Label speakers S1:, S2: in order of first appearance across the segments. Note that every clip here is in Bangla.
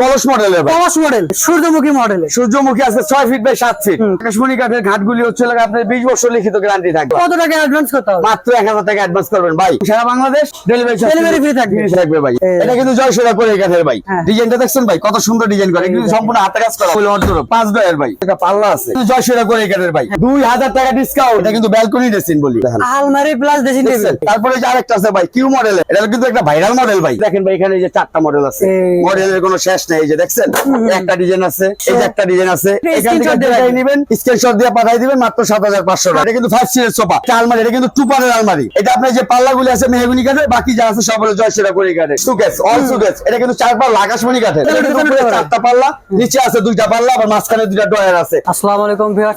S1: কলস মডেল আছে
S2: হ্যাঁ। হ্যাঁ।
S1: হ্যাঁ। পাল্লা আছে করে ভাই দুই হাজার টাকা এটা কিন্তু ব্যালকনি আলমারি প্লাস তারপরে আরেকটা আছে ভাই কিউ মডেল কিন্তু একটা ভাইরাল মডেল ভাই দেখেন ভাই এখানে যে চারটা মডেল আছে মডেলের কোনো শেষ মাঝখানে আছে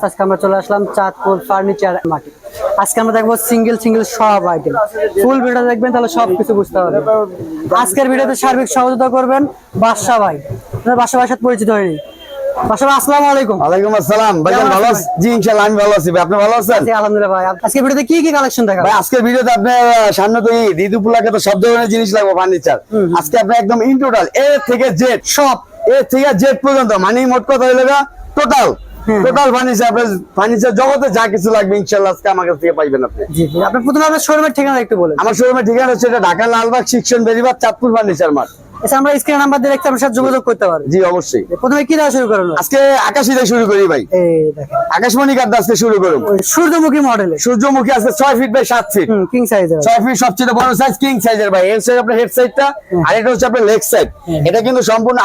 S2: আজকে আমরা চলে আসলাম ফার্নিচার আজকে আমরা দেখবো সিঙ্গেল সিঙ্গেল সব আইটেম ফুল ভিডিও দেখবেন তাহলে সবকিছু বুঝতে পারবেন আজকের ভিডিওতে সার্বিক সহযোগিতা করবেন বাদশা ভাই বাসা পরিচিত হয়নি ফার্নিচার টোটাল
S1: টোটাল ফার্নিচার জগতে যা কিছু লাগবে ইনশাল্লাহ আমার পাইবেন
S2: আপনি প্রথমে শোরুমের ঠিকানা একটু বলেন
S1: আমার শোরুমের ঠিকানা হচ্ছে এটা ঢাকা লালবাগ শিক্ষণ বেরিবার চাঁদপুর ফার্নিচার মার্ট আচ্ছা, আকাশমণি ভাই
S2: সম্পূর্ণ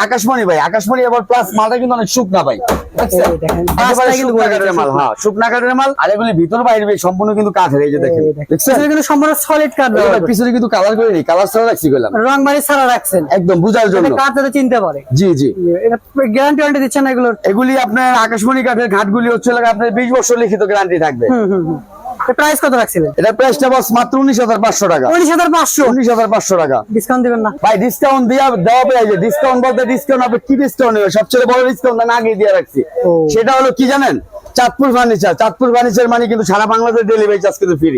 S1: আকাশমণি ভাই আকাশমণি আবার প্লাস মালটা কিন্তু অনেক শুকনা ভাই হ্যাঁ, শুকনা কাঠের মাল আর এগুলি ভিতর বাইরে সম্পূর্ণ কিন্তু কাঠের এই যে দেখেন
S2: কিন্তু সম্পূর্ণ সলিড কাঠ
S1: কালার করিনি রাখছি গেলাম
S2: রং বাড়ি ছাড়া রাখছেন
S1: একদম বুঝার জন্য
S2: কাজ যাতে চিনতে পারে জি জি গ্যারান্টি ওয়ান্টি দিচ্ছেন এগুলোর
S1: এগুলি আপনার আকাশমণি কাঠের ঘাটগুলি হচ্ছে আপনার বিশ বছর লিখিত গ্যারান্টি থাকবে
S2: প্রাইস কত সবচেয়ে
S1: বড় ডিসকাউন্ট আগে দিয়ে রাখছি সেটা হলো কি জানেন চাঁদপুর ফার্নিচার চাঁদপুর ফার্নিচার মানে কিন্তু সারা বাংলাদেশ ডেলিভারি চার্জ কিন্তু ফ্রি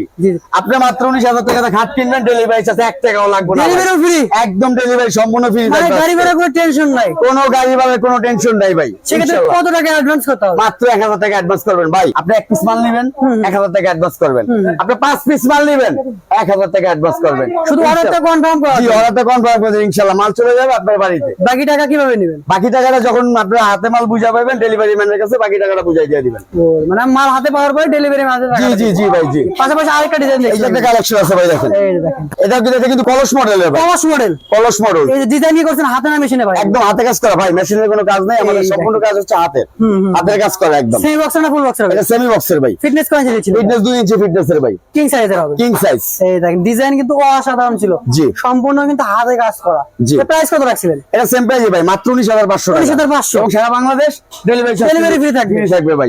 S1: আপনি মাত্র উনিশ হাজার টাকা খাট কিনবেন ডেলিভারি চার্জ এক টাকাও লাগবে না ফ্রি একদম ডেলিভারি সম্পূর্ণ ফ্রি
S2: মানে গাড়ি ভাড়া কোনো টেনশন নাই
S1: কোনো গাড়ি ভাড়া কোনো টেনশন নাই ভাই
S2: সেক্ষেত্রে কত টাকা অ্যাডভান্স করতে হবে
S1: মাত্র এক হাজার টাকা অ্যাডভান্স করবেন ভাই আপনি এক পিস মাল নেবেন এক হাজার টাকা অ্যাডভান্স করবেন আপনি পাঁচ পিস মাল নেবেন এক হাজার টাকা অ্যাডভান্স করবেন
S2: শুধু অর্ডারটা কনফার্ম করা
S1: জি অর্ডারটা কনফার্ম করে ইনশাআল্লাহ মাল চলে যাবে আপনার বাড়িতে
S2: বাকি টাকা কিভাবে নেবেন
S1: বাকি টাকাটা যখন আপনার হাতে মাল বুঝা পাবেন ডেলিভারি ম্যানের কাছে বাকি টাকাটা বুঝাই দিয়ে দিবেন
S2: ডিজাইন মানে কিন্তু অসাধারণ ছিল জি সম্পূর্ণ কিন্তু হাতে কাজ করা প্রাইস কত রাখছিলেন
S1: এটা সেম ভাই মাত্র 19500 টাকা পাঁচশো সারা বাংলাদেশ ডেলিভারি ডেলিভারি থাকবে ফ্রি থাকবে ভাই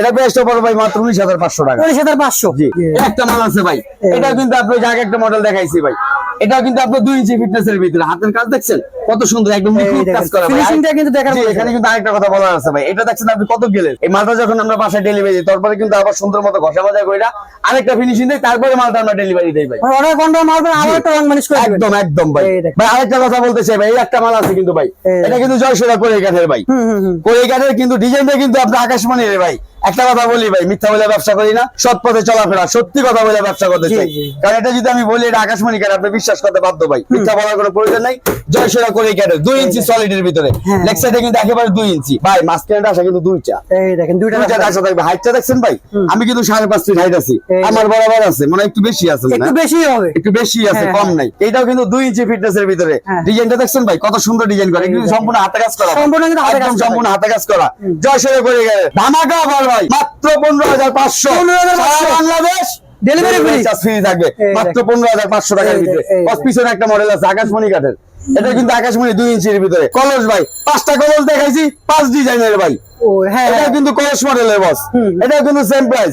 S1: এটা বড় ভাই মাত্র জি হ্যাঁ। একটা মাল আছে ভাই এটা কিন্তু আপনি যাকে একটা মডেল দেখাইছি ভাই এটা কিন্তু আপনার দুই ইঞ্চি ফিটনেস এর ভিতরে হাতের কাজ দেখছেন কত সুন্দর একদম নিখুঁত
S2: ফিনিশিংটা কিন্তু দেখার
S1: মতো এখানে কিন্তু আরেকটা কথা বলার আছে ভাই এটা দেখছেন আপনি কত গেলেন এই মালটা যখন আমরা বাসায় ডেলিভারি দিই তারপরে কিন্তু আবার সুন্দর মতো ঘষা মাজা কইরা আরেকটা ফিনিশিং দেই তারপরে মালটা আমরা ডেলিভারি দেই ভাই
S2: অনেক ঘন্টা মাল ভাই আবার একটা রং মানিশ করে
S1: একদম একদম ভাই ভাই আরেকটা কথা বলতে চাই ভাই একটা মাল আছে কিন্তু ভাই এটা কিন্তু জয়সুরা করে কাঠের ভাই করে কাঠের কিন্তু ডিজাইনটা কিন্তু আপনার আকাশমণি রে ভাই একটা কথা বলি ভাই মিথ্যা বলে ব্যবসা করি না সৎ পথে চলাফেরা সত্যি কথা বলে ব্যবসা করতে চাই কারণ এটা যদি আমি বলি এটা আকাশমণি কারণ আপনি বিশ্বাস বিশ্বাস করতে বাধ্য ভাই মিথ্যা বলার কোনো প্রয়োজন নাই জয়সেরা করে কেন দুই ইঞ্চি সলিডের ভিতরে হ্যাঁ। কিন্তু একেবারে দুই ইঞ্চি ভাই মাঝখানে আসা কিন্তু দুইটা এই দেখেন দুইটা আসা থাকবে হাইটটা দেখছেন ভাই আমি কিন্তু সাড়ে পাঁচ ফিট হাইট আছি আমার বরাবর আছে মানে একটু বেশি আছে
S2: একটু বেশি হবে
S1: একটু বেশি আছে হ্যাঁ। কম নাই কিন্তু দুই ইঞ্চি ভিতরে ডিজাইনটা হ্যাঁ। দেখছেন ভাই কত সুন্দর ডিজাইন করে কিন্তু সম্পূর্ণ হাতে কাজ করা
S2: সম্পূর্ণ কিন্তু হাতে কাজ
S1: সম্পূর্ণ হাতে কাজ করা জয়সেরা করে গেলে ধামাকা ভাই মাত্র পনেরো হাজার পাঁচশো বাংলাদেশ ডেলিভারি থাকবে মাত্র টাকার ভিতরে একটা মডেল আছে কাঠের এটা কিন্তু ইঞ্চির ভিতরে কলস ভাই পাঁচটা কলস দেখাইছি পাঁচ ডিজাইনের ভাই ও হ্যাঁ এটা হ্যাঁ। কিন্তু কলস মডেলের বস এটা কিন্তু সেম প্রাইস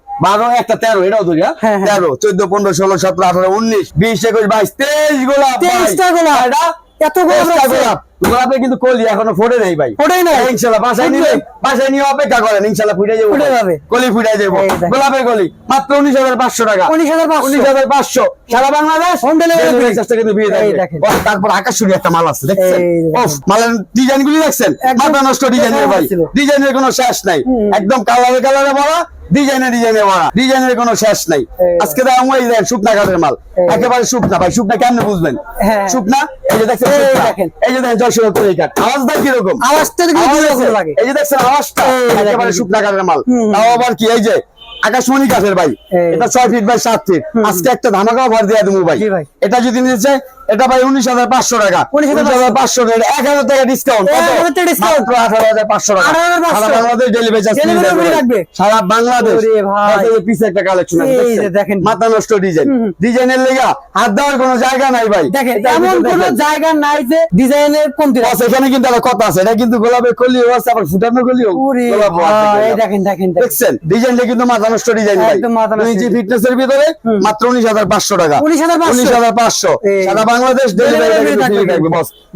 S1: বারো একটা তেরো এটাও দুই হ্যাঁ? হ্যাঁ, হ্যাঁ। তেরো চোদ্দ পনেরো ষোলো সতেরো আঠারো উনিশ বিশ একুশ বাইশ তেইশ গোলাপ
S2: তেইশটা গোলাপ এত গোলাপ
S1: গোলাপে কিন্তু কলি এখনো ফোটে নাই ভাই ফোটে নাই হ্যাঁ, ইনশাল্লাহ বাসায় নিলে বাসায় নিয়ে অপেক্ষা করেন ইনশাল্লাহ ফুটে যাবে ফুটে যাবে কলি ফুটে যাবে গোলাপে কলি মাত্র উনিশ হাজার পাঁচশো টাকা
S2: উনিশ হাজার উনিশ
S1: হাজার পাঁচশো সারা বাংলাদেশ হোম ডেলিভারি চেষ্টা কিন্তু বিয়ে দেখেন তারপর আকাশ আকাশুরি একটা মাল আছে দেখছেন মালের ডিজাইন গুলি দেখছেন মাথা নষ্ট ডিজাইন ভাই ডিজাইনের কোনো শেষ নাই একদম কালারে কালারে বলা ডিজাইনে ডিজাইনে মারা ডিজাইনের কোনো শেষ নাই আজকে দাম ওই দেন শুকনা কাঠের মাল একেবারে শুকনা ভাই শুকনা কেমনে বুঝবেন হ্যাঁ। শুকনা এই যে দেখেন এই যে দেখেন আওয়াজটা লাগে এই যে আওয়াজটা মাল আবার কি এই যে আকাশমণি কাছের ভাই এটা ছয় ফিট বাই সাত ফিট আজকে একটা ধামাকা ভর দিয়ে দেবো ভাই এটা যদি নিয়েছে এটা ভাই উনিশ হাজার পাঁচশো টাকা উনিশ হাজার পাঁচশো এক হাজার টাকা ডিসকাউন্ট সারা বাংলাদেশ একটা কালেকশন দেখেন মাথা নষ্ট ডিজাইন ডিজাইনের লেগা হাত দেওয়ার জায়গা নাই ভাই
S2: এমন জায়গা নাই যে ডিজাইনের কমতি
S1: আছে এখানে কিন্তু কথা আছে এটা কিন্তু গোলাপের আছে আবার ফুটানো দেখেন দেখেন দেখছেন ডিজাইনটা কিন্তু মাথা নষ্ট ডিজাইন মাথা নষ্ট ফিটনেসের ভিতরে মাত্র উনিশ হাজার পাঁচশো টাকা উনিশ হাজার পাঁচশো সারা বাংলাদেশ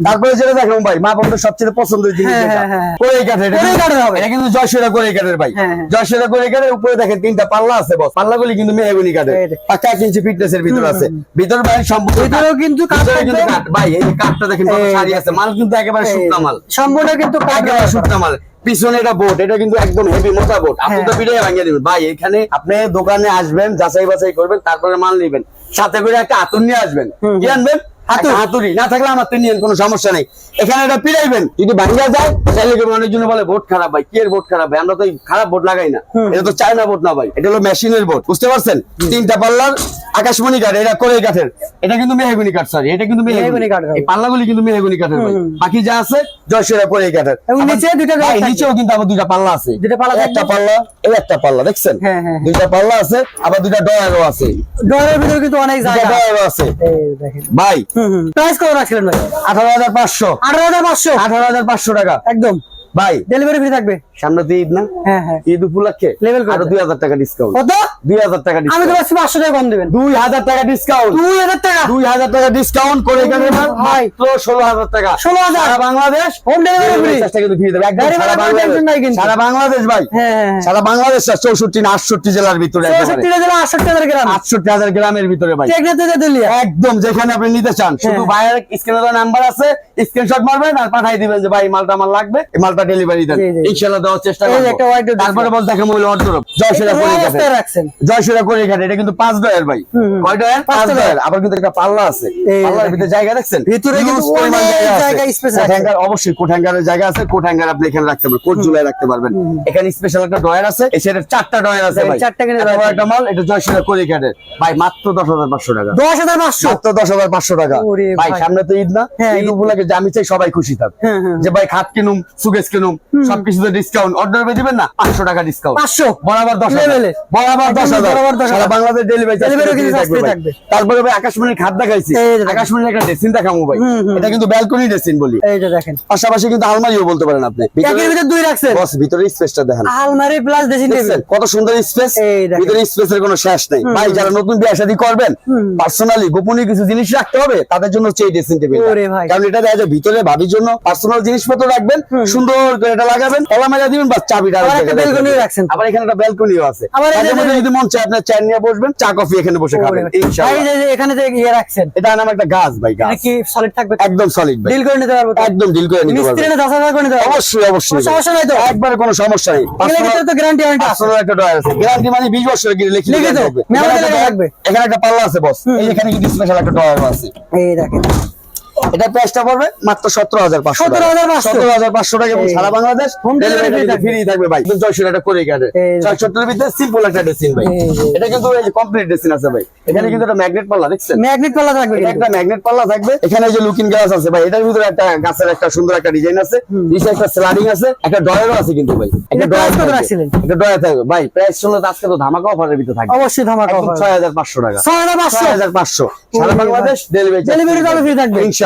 S1: তারপরে যেটা দেখলাম ভাই মা সবচেয়ে পছন্দের জিনিস হ্যাঁ, হ্যাঁ, হ্যাঁ,
S2: এটা কিন্তু জয়সুরা কাঠের ভাই
S1: জয়সুরা কাঠের উপরে দেখেন তিনটা পাল্লা আছে বস কিন্তু মেহগুনি কাঠের ইঞ্চি ফিটনেস এর ভিতর আছে ভিতর ভাই সম্পূর্ণ ভিতরেও কিন্তু ভাই এই কাঠটা দেখেন সারি আছে মাল কিন্তু একেবারে শুকনা মাল সম্পূর্ণ কিন্তু একেবারে শুকনা মাল পিছনে এটা বোট এটা কিন্তু একদম হেভি মোটা বোট আপনি তো ভাঙিয়ে দেবেন ভাই এখানে আপনি দোকানে আসবেন যাচাই বাছাই করবেন তারপরে মাল নিবেন সাথে করে একটা আতুন নিয়ে আসবেন কি আনবেন বাকি যা আছে
S2: নিচেও
S1: কিন্তু আবার দুইটা পাল্লা আছে পাল্লা একটা পাল্লা এই একটা পাল্লা দেখছেন হ্যাঁ, হ্যাঁ, হ্যাঁ। দুইটা পাল্লা আছে আবার দুইটা ডয়ারও আছে
S2: ডয়ারের ভিতরে কিন্তু অনেক জায়গা
S1: ডয়ারও আছে ভাই
S2: প্রাইস কত রাখছিলেন ভাই
S1: আঠারো হাজার পাঁচশো
S2: আঠারো হাজার পাঁচশো
S1: আঠারো হাজার পাঁচশো টাকা একদম ভাই
S2: ডেলিভারি ফ্রি থাকবে
S1: সামনে তো ঈদ না হ্যাঁ, হ্যাঁ। ঈদ উপলক্ষে দুই হাজার টাকা ডিসকাউন্ট দুই হাজার টাকা
S2: পাঁচশো টাকা কম দেবেন
S1: দুই হাজার টাকা ডিসকাউন্ট
S2: দুই হাজার টাকা
S1: দুই হাজার টাকা ডিসকাউন্ট করে ষোলো হাজার টাকা ষোলো হাজার বাংলাদেশ হোম ডেলিভারি সারা বাংলাদেশ ভাই হ্যাঁ, সারা বাংলাদেশ চৌষট্টি না আটষট্টি জেলার ভিতরে
S2: আটষট্টি হাজার গ্রাম
S1: আটষট্টি হাজার গ্রামের ভিতরে ভাই
S2: একদম যেখানে আপনি নিতে চান শুধু ভাইয়ের নাম্বার আছে স্ক্রিনশট মারবেন আর পাঠাই দিবেন যে ভাই মালটা আমার লাগবে মালটা ডেলিভারি দেন ইনশাল্লাহ দেওয়ার চেষ্টা তারপরে বল দেখে মহিলা অর্ধরূপ জয়সুরা করে জয়সুরা করে এটা কিন্তু পাঁচ ডয়ার ভাই কয় পাঁচ আবার কিন্তু একটা পাল্লা আছে পাল্লার ভিতরে জায়গা ভিতরে অবশ্যই কোঠাঙ্গারের জায়গা আছে কোঠাঙ্গার আপনি এখানে রাখতে পারবেন কোট রাখতে পারবেন এখানে স্পেশাল একটা ডয়ার আছে চারটা ডয়ার আছে একটা মাল এটা জয়সুরা করে কাটে ভাই মাত্র পাঁচশো টাকা 10500 মাত্র টাকা ভাই সামনে তো ঈদ না হ্যাঁ, উপলক্ষে আমি চাই সবাই খুশি থাক হ্যাঁ, হ্যাঁ। যে ভাই খাট কিনুম সুকেস কিনুম সবকিছু তো ডিসকাউন্ট অর্ডার দিবেন না 500 টাকা ডিসকাউন্ট 500 বরাবর 10000 বরাবর 10000 সারা বাংলাদেশ ডেলিভারি থাকবে তারপরে ভাই আকাশমণির খাট দেখাইছি আকাশমণির একটা ড্রেসিং দেখামু ভাই এটা কিন্তু ব্যালকনি ড্রেসিং বলি এই যে দেখেন কিন্তু আলমারিও বলতে পারেন আপনি ভিতরে ভিতরে দুই রাখছেন বস ভিতরে স্পেসটা দেখেন আলমারি প্লাস ড্রেসিং টেবিল কত সুন্দর স্পেস ভিতরে স্পেসের কোনো শেষ নাই ভাই যারা নতুন বিয়ে শাদী করবেন পার্সোনালি গোপনীয় কিছু জিনিস রাখতে হবে তাদের জন্য ড্রেসিং টেবিল কারণ এটা দেখা যায় ভিতরে ভাবির জন্য পার্সোনাল জিনিসপত্র রাখবেন সুন্দর করে এটা লাগাবেন এটা দিবেন বাস চাবিটা বেলকনি রাখছেন আবার এখানে একটা বেলকনিও আছে আবার যদি মন চায় আপনার চার নিয়ে বসবেন চা কফি এখানে বসে খাবেন ইনশাআল্লাহ এখানে যে ইয়ে রাখছেন এটা নাম একটা গাছ ভাই গাছ কি সলিড থাকবে একদম সলিড ভাই ডিল করে নিতে পারবো একদম ডিল করে নিতে পারবো মিস্ত্রি না দাসা করে নিতে অবশ্যই অবশ্যই সমস্যা নাই তো একবার কোনো সমস্যা নেই এর ভিতরে তো গ্যারান্টি ওয়ারেন্টি আছে একটা ডয়ার আছে গ্যারান্টি মানে 20 বছর গিয়ে লিখে লিখে দাও এখানে একটা পাল্লা আছে বস এখানে কি স্পেশাল একটা ডয়ার আছে এই দেখেন এটা প্রাইসটা পড়বে মাত্র সতেরো হাজার পাঁচশো সতেরো হাজার পাঁচশো টাকা এবং সারা বাংলাদেশ হোম ডেলিভারি ফ্রি থাকবে ভাই টাকা করে গেছে ছয়শোটার ভিতরে সিম্পল একটা ড্রেসিং ভাই এটা কিন্তু কমপ্লিট ড্রেসিং আছে ভাই এখানে কিন্তু একটা ম্যাগনেট পাল্লা দেখছেন ম্যাগনেট পাল্লা থাকবে একটা ম্যাগনেট পাল্লা থাকবে এখানে যে লুকিং গ্লাস আছে ভাই এটার ভিতরে একটা গাছের একটা সুন্দর একটা ডিজাইন আছে নিচে একটা স্লাডিং আছে একটা ডয়ারও আছে কিন্তু ভাই একটা ডয়ার কত রাখছিলেন একটা ডয়ার থাকবে ভাই প্রাইস শুনলে আজকে তো ধামাকা অফারের ভিতরে থাকবে অবশ্যই ধামাকা অফার পাঁচশো টাকা 6500 6500 সারা বাংলাদেশ ডেলিভারি ডেলিভারি ফ্রি থাকবে ইনশাআল্লাহ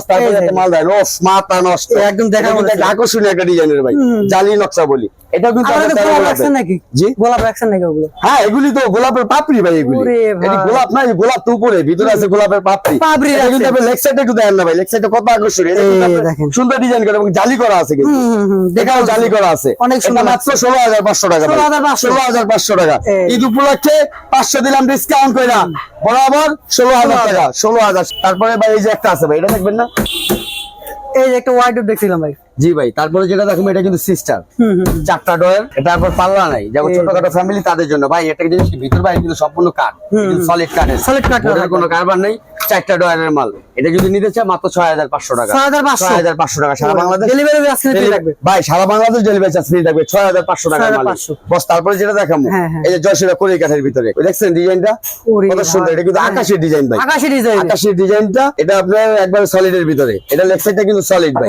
S2: মাছ তারপরে মাথা একদম দেখা মতো একটা ডিজাইনের ভাই জালি নকশা বলি এটা কিন্তু গোলাপ নাকি জি গোলাপ নাকি ওগুলো হ্যাঁ এগুলি তো গোলাপের পাপড়ি ভাই এগুলি গোলাপ গোলাপ তো উপরে ভিতরে আছে গোলাপের পাপড়ি পাপড়ি কিন্তু আপনি একটু দেখেন না ভাই সুন্দর ডিজাইন করা এবং জালি করা আছে কিন্তু দেখাও জালি করা আছে অনেক সুন্দর মাত্র 16500 টাকা 16500 টাকা ঈদ উপলক্ষে 500 দিলাম ডিসকাউন্ট কইরা বরাবর 16000 টাকা 16000 তারপরে ভাই এই যে একটা আছে ভাই এটা দেখবেন না এই যে একটা ওয়াইড দেখছিলাম ভাই জি ভাই তারপরে যেটা দেখুন এটা কিন্তু সিস্টার চারটা পাল্লা নাই যেমন ছোটখাটো ফ্যামিলি তাদের জন্য ভাই এটা ভিতর কিন্তু সম্পূর্ণ কাঠ সলিড সলিড কাঠ কোনো কারবার নেই চারটা ডয়ারের মাল এটা যদি নিতে চায় মাত্র ছয় হাজার পাঁচশো টাকা ছয় হাজার পাঁচশো টাকা সারা বাংলাদেশ ডেলিভারি ভাই সারা বাংলাদেশ ডেলিভারি চার্জ ফ্রি থাকবে ছয় হাজার পাঁচশো টাকা বস তারপরে যেটা দেখাবো হ্যাঁ, হ্যাঁ। এই যে জয়শিরা কোরি কাঠের ভিতরে দেখছেন ডিজাইনটা কত সুন্দর এটা কিন্তু হ্যাঁ। আকাশের ডিজাইন ভাই আকাশের ডিজাইন আকাশের ডিজাইনটা এটা আপনার একবার সলিড এর ভিতরে এটা সাইড সাইডটা কিন্তু সলিড ভাই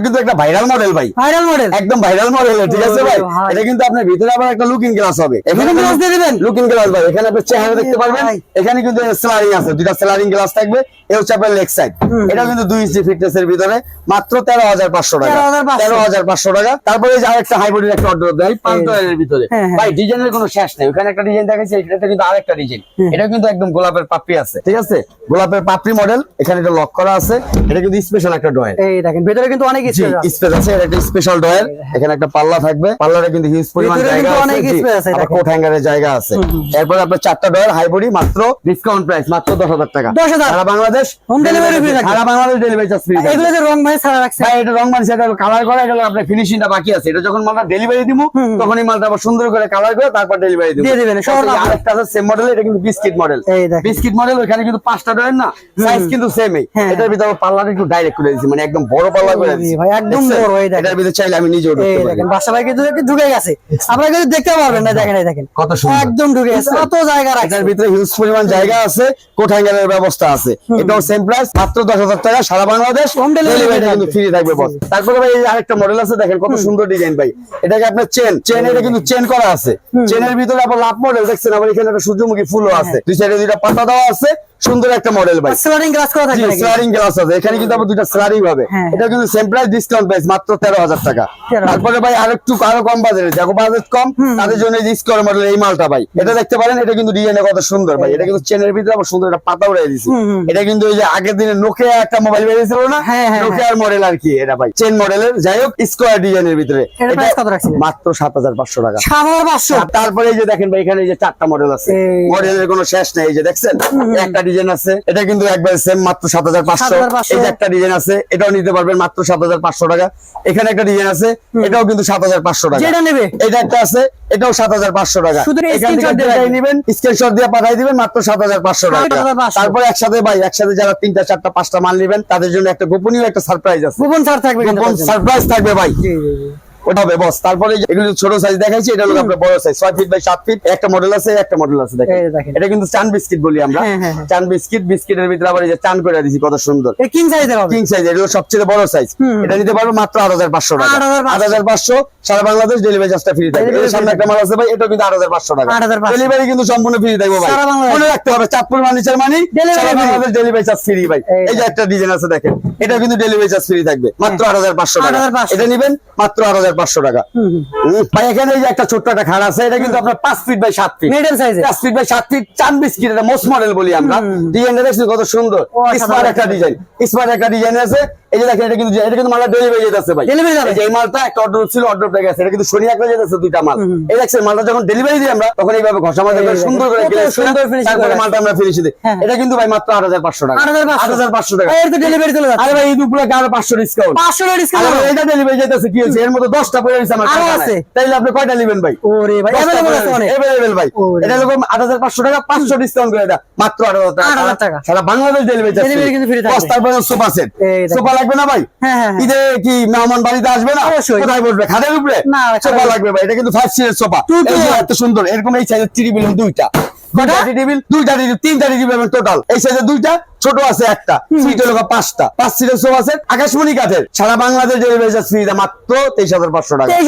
S2: কিন্তু একটা ভাইরাল মডেল ভাই ভাইরাল মডেল একদম ভাইরাল মডেল ঠিক আছে ভাই oh, এটা কিন্তু আপনার ভিতরে আবার একটা লুকিং গ্লাস হবে এখানে গ্লাস দিয়ে দিবেন লুকিং গ্লাস ভাই এখানে আপনি চেহারা দেখতে oh, পারবেন এখানে কিন্তু স্লারিং আছে স্লারিং গ্লাস থাকবে এই হচ্ছে আপনার লেগ সাইড এটা কিন্তু ইঞ্চি ফিটনেস এর ভিতরে মাত্র টাকা টাকা তারপরে যে আরেকটা হাইব্রিড একটা অর্ডার দেয় হ্যাঁ। ভিতরে হ্যাঁ, হ্যাঁ। ভাই ডিজাইনের কোনো শেষ নেই ওখানে একটা ডিজাইন এটাতে কিন্তু আরেকটা ডিজাইন এটা কিন্তু একদম গোলাপের পাপড়ি আছে ঠিক আছে গোলাপের পাপড়ি মডেল এখানে এটা লক করা আছে এটা কিন্তু স্পেশাল একটা এই দেখেন ভিতরে কিন্তু অনেক আচ্ছা, পাল্লা তখন আবার সুন্দর করে কালার করে তারপর ডেলিভারি দিবেন আচ্ছা, আরেকটা সেম মডেল এটা কিন্তু বিস্কিট মডেল বিস্কিট মডেল কিন্তু পাঁচটা না হ্যাঁ, হ্যাঁ। এটার ভিতরে একটু ডাইরেক্ট করে দিচ্ছি মানে একদম বড় পাল্লা করে তারপরে মডেল আছে দেখেন কত সুন্দর ডিজাইন ভাই এটাকে আপনার চেন চেন এটা কিন্তু চেন করা আছে চেনের ভিতরে আপনার লাভ মডেল দেখছেন আমার এখানে একটা সূর্যমুখী ফুলও আছে হ্যাঁ। দুই সাইডে দুইটা পাতা দেওয়া আছে সুন্দর একটা মডেল ভাই স্লারিং গ্লাস করা থাকে স্লারিং গ্লাস আছে এখানে কিন্তু আবার দুটো স্লারিং হবে হ্যাঁ। এটা কিন্তু সেম প্রাইস ডিসকাউন্ট প্রাইস মাত্র 13000 টাকা তারপরে ভাই আরেকটু আরো কম বাজারে যাকো বাজেট কম তাদের জন্য এই স্কোর মডেল এই মালটা ভাই এটা দেখতে পারেন এটা কিন্তু ডিজাইনে কত সুন্দর ভাই এটা কিন্তু চেনের ভিতরে আবার সুন্দর একটা পাতা উড়াই দিয়েছি এটা কিন্তু ওই যে আগের দিনে নোকিয়া একটা মোবাইল বের হয়েছিল না নোকিয়ার হ্যাঁ, হ্যাঁ, মডেল আর কি এটা ভাই চেন মডেলের যাই হোক স্কোয়ার ডিজাইনের ভিতরে এটা কত রাখছেন মাত্র 7500 টাকা 7500 তারপরে এই যে দেখেন ভাই এখানে এই যে চারটা মডেল আছে মডেলের কোনো শেষ নাই এই যে দেখছেন একটা ডিজাইন আছে এটা কিন্তু একবার সেম মাত্র সাত হাজার পাঁচশো একটা ডিজাইন আছে এটাও নিতে পারবেন মাত্র সাত হাজার পাঁচশো টাকা এখানে একটা ডিজাইন আছে এটাও কিন্তু সাত হাজার পাঁচশো টাকা নেবে এটা একটা আছে এটাও সাত হাজার পাঁচশো টাকা নেবেন স্ক্রিনশট দিয়ে পাঠাই দিবেন মাত্র সাত হাজার পাঁচশো টাকা তারপরে একসাথে ভাই একসাথে যারা তিনটা চারটা পাঁচটা মাল নিবেন তাদের জন্য একটা গোপনীয় একটা সারপ্রাইজ আছে গোপন সার থাকবে গোপন সারপ্রাইজ থাকবে ভাই ওটা বস তারপরে এগুলো ছোট সাইজ দেখাইছি এটা হলো আপনার বড় সাইজ ছয় ফিট বাই সাত ফিট একটা মডেল আছে একটা মডেল আছে দেখেন এটা কিন্তু চান বিস্কিট বলি আমরা হ্যাঁ, হ্যাঁ, হ্যাঁ। চান বিস্কিট বিস্কিটের ভিতরে আবার এই যে চান করে দিছি কত সুন্দর কিং সাইজ কিং সাইজ এটা সবচেয়ে বড় সাইজ এটা নিতে পারবো মাত্র আট হাজার পাঁচশো টাকা আট হাজার পাঁচশো সারা বাংলাদেশ ডেলিভারি চার্জটা ফ্রি থাকবে এর সামনে একটা মাল আছে ভাই এটা কিন্তু 8500 টাকা 8500 ডেলিভারি কিন্তু সম্পূর্ণ ফ্রি থাকবে ভাই সারা বাংলাদেশ মনে রাখতে হবে চাঁদপুর মানিচার মানি সারা বাংলাদেশ ডেলিভারি চার্জ ফ্রি ভাই এই যে একটা ডিজাইন আছে দেখেন এটা কিন্তু ডেলিভারি চার্জ ফ্রি থাকবে মাত্র 8500 টাকা এটা নেবেন মাত্র 8500 টাকা ভাই এখানে এই যে একটা ছোট একটা খাট আছে এটা কিন্তু আপনার 5 feet by 7 feet medium size 5 feet by 7 feet চান বিস্কিট এটা মোস্ট মডেল বলি আমরা ডিজাইনটা দেখছেন কত সুন্দর স্মার্ট আচ্ছা, একটা ডিজাইন স্মার্ট একটা ডিজাইন আছে এই যে দেখেন এটা কিন্তু এটা কিন্তু মালটা ডেলিভারি যেতে আছে ভাই ডেলিভারি যাবে এই মালটা একটা অর্ডার ছিল অর্ডার হয়ে গেছে এটা কিন্তু শনি আঁকড়ে যেতেছে দুইটা মাল এই দেখছে মালটা যখন ডেলিভারি দিই আমরা তখন এইভাবে ঘষা মাঝে সুন্দর করে সুন্দর তারপরে মালটা আমরা ফিনিশ দিই হ্যাঁ। এটা কিন্তু ভাই মাত্র আট হাজার পাঁচশো টাকা আট হাজার পাঁচশো টাকা এর তো ডেলিভারি চলে আরে ভাই দুপুরে পাঁচশো ডিসকাউন্ট পাঁচশো ডিসকাউন্ট এটা ডেলিভারি যেতেছে কি হয়েছে এর দশটা আমার আছে তাইলে আপনি কয়টা নেবেন ভাই ওরে ভাই ভাই এটা লোক টাকা ডিসকাউন্ট করে এটা মাত্র 8000 টাকা সারা বাংলাদেশ ডেলিভারি ডেলিভারি কিন্তু ফ্রি থাকে সোফা সেট সোফা লাগবে না ভাই হ্যাঁ হ্যাঁ, হ্যাঁ। কি মেহমান বাড়িতে আসবে না কোথায় বসবে খাদের সোফা লাগবে ভাই এটা কিন্তু ফার্স্ট সিরিজ সোফা এত সুন্দর এরকম এই সাইজের টিভি দুইটা আকাশমণি কাঠের সারা বাংলাদেশ মাত্র তেইশ হাজার পাঁচশো টাকা তেইশ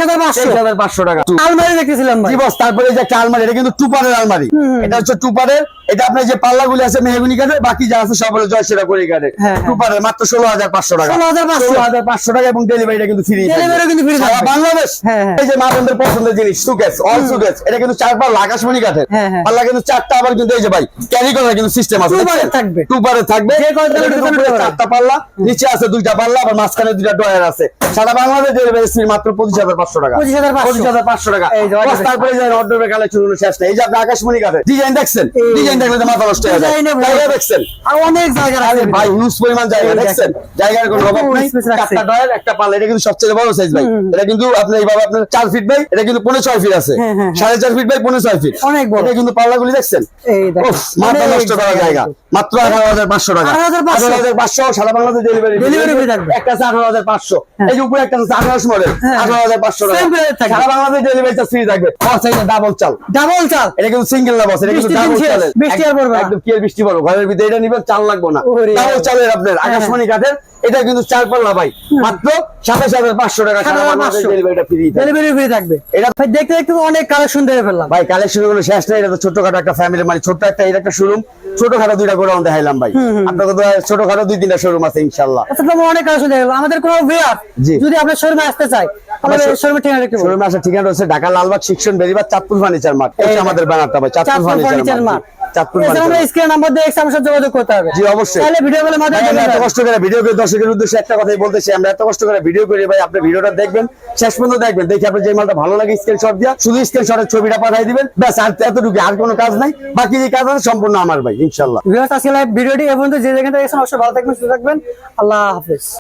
S2: হাজার পাঁচশো টাকা তারপরে আলমারি এটা কিন্তু টুপারের আলমারি এটা হচ্ছে টুপারের এটা আপনার যে পাল্লাগুলি আছে মেহগুনি কাঠের বাকি যা আছে সব হলো সেরা করি কাঠের হ্যাঁ, হ্যাঁ। টুপারের মাত্র ষোলো হাজার পাঁচশো টাকা ষোলো হাজার পাঁচশো টাকা এবং ডেলিভারিটা কিন্তু ফ্রি ডেলিভারি কিন্তু ফ্রি হ্যাঁ, হ্যাঁ। সুকেশ আকাশমণি ডিজাইন হ্যাঁ, দেখছেন ডিজাইন মাথা দেখছেন অনেক জায়গা ভাই পরিমাণ জায়গা দেখছেন কোনো একটা পাল্লা এটা কিন্তু সবচেয়ে বড় এটা কিন্তু হ্যাঁ, হ্যাঁ, হ্যাঁ। আঠারো হাজার পাঁচশো টাকা ডেলিভারি থাকবে চাল চাল এটা কিন্তু সিঙ্গেল বৃষ্টি পড়বে ঘরের ভিতরে এটা নিবেন চাল লাগবে না ডাবল চালের আপনার আকাশমণি কাঠের এটা কিন্তু চার পাল্লা ভাই মাত্র সাতাশ হাজার পাঁচশো টাকা ডেলিভারি ফ্রি থাকবে এটা দেখতে দেখতে অনেক কালেকশন দেখে ফেললাম ভাই কালেকশন গুলো শেষ নাই এটা তো ছোটখাটো একটা ফ্যামিলি মানে ছোট একটা এটা একটা শোরুম ছোটখাটো দুইটা গোডাউন হাইলাম ভাই আপনাকে তো ছোটখাটো দুই তিনটা শোরুম আছে ইনশাল্লাহ আচ্ছা, অনেক কালেকশন দেখে আমাদের কোনো যদি আপনার শোরুমে আসতে চাই শেষ পর্যন্ত দেখবেন দেখে আপনার যে মালটা ভালো লাগে স্ক্রিনশট দিয়ে শুধু স্ক্রিনশটের ছবিটা পাঠাই দিবেন ব্যাস আর এতটুকু আর কোনো কাজ নাই বাকি যে কাজ আছে সম্পূর্ণ আমার ভাই ইনশাল্লাহ ভিডিওটি এবং যে যেখান অবশ্যই ভালো থাকবেন সুস্থ থাকবেন আল্লাহ হাফিজ